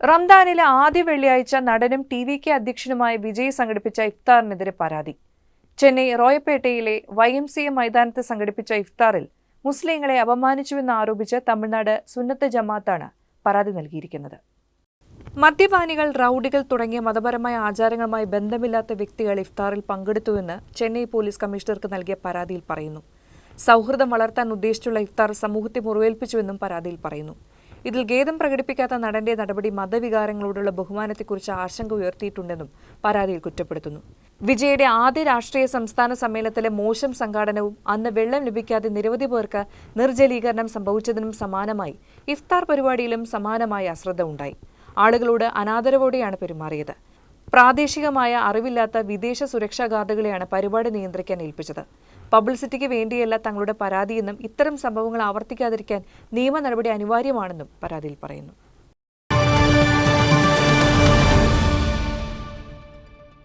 റംദാനിലെ ആദ്യ വെള്ളിയാഴ്ച നടനും ടി വി കെ അധ്യക്ഷനുമായ വിജയ് സംഘടിപ്പിച്ച ഇഫ്താറിനെതിരെ പരാതി. ചെന്നൈ റോയപ്പേട്ടയിലെ വൈ എം സി എ മൈതാനത്ത് സംഘടിപ്പിച്ച ഇഫ്താറിൽ മുസ്ലിങ്ങളെ അപമാനിച്ചുവെന്ന് ആരോപിച്ച് തമിഴ്നാട് സുന്നത്ത് ജമാത്താണ് പരാതി നൽകിയിരിക്കുന്നത്. മദ്യപാനികൾ റൌഡികൾ തുടങ്ങിയ മതപരമായ ആചാരങ്ങളുമായി ബന്ധമില്ലാത്ത വ്യക്തികൾ ഇഫ്താറിൽ പങ്കെടുത്തുവെന്ന് ചെന്നൈ പോലീസ് കമ്മീഷണർക്ക് നൽകിയ പരാതിയിൽ പറയുന്നു. സൗഹൃദം വളർത്താൻ ഉദ്ദേശിച്ചുള്ള ഇഫ്താർ സമൂഹത്തെ മുറിവേൽപ്പിച്ചുവെന്നും പരാതിയിൽ പറയുന്നു. ഇതിൽ ഖേദം പ്രകടിപ്പിക്കാത്ത നടന്റെ നടപടി മതവികാരങ്ങളോടുള്ള ബഹുമാനത്തെക്കുറിച്ച് ആശങ്ക ഉയർത്തിയിട്ടുണ്ടെന്നും പരാതിയിൽ കുറ്റപ്പെടുത്തുന്നു. വിജയുടെ ആദ്യ രാഷ്ട്രീയ സംസ്ഥാന സമ്മേളനത്തിലെ മോശം സംഘാടനവും അന്ന് വെള്ളം ലഭിക്കാതെ നിരവധി പേർക്ക് നിർജലീകരണം സംഭവിച്ചതിനും സമാനമായി ഇഫ്താർ പരിപാടിയിലും സമാനമായ അശ്രദ്ധ ഉണ്ടായി. ആളുകളോട് അനാദരവോടെയാണ് പെരുമാറിയത്. പ്രാദേശികമായ അറിവില്ലാത്ത വിദേശ സുരക്ഷാ ഗാർഡുകളെയാണ് പരിപാടി നിയന്ത്രിക്കാൻ ഏൽപ്പിച്ചത്. പബ്ലിസിറ്റിക്ക് വേണ്ടിയല്ല തങ്ങളുടെ പരാതിയെന്നും ഇത്തരം സംഭവങ്ങൾ ആവർത്തിക്കാതിരിക്കാൻ നിയമ നടപടി അനിവാര്യമാണെന്നും പരാതിയിൽ പറയുന്നു.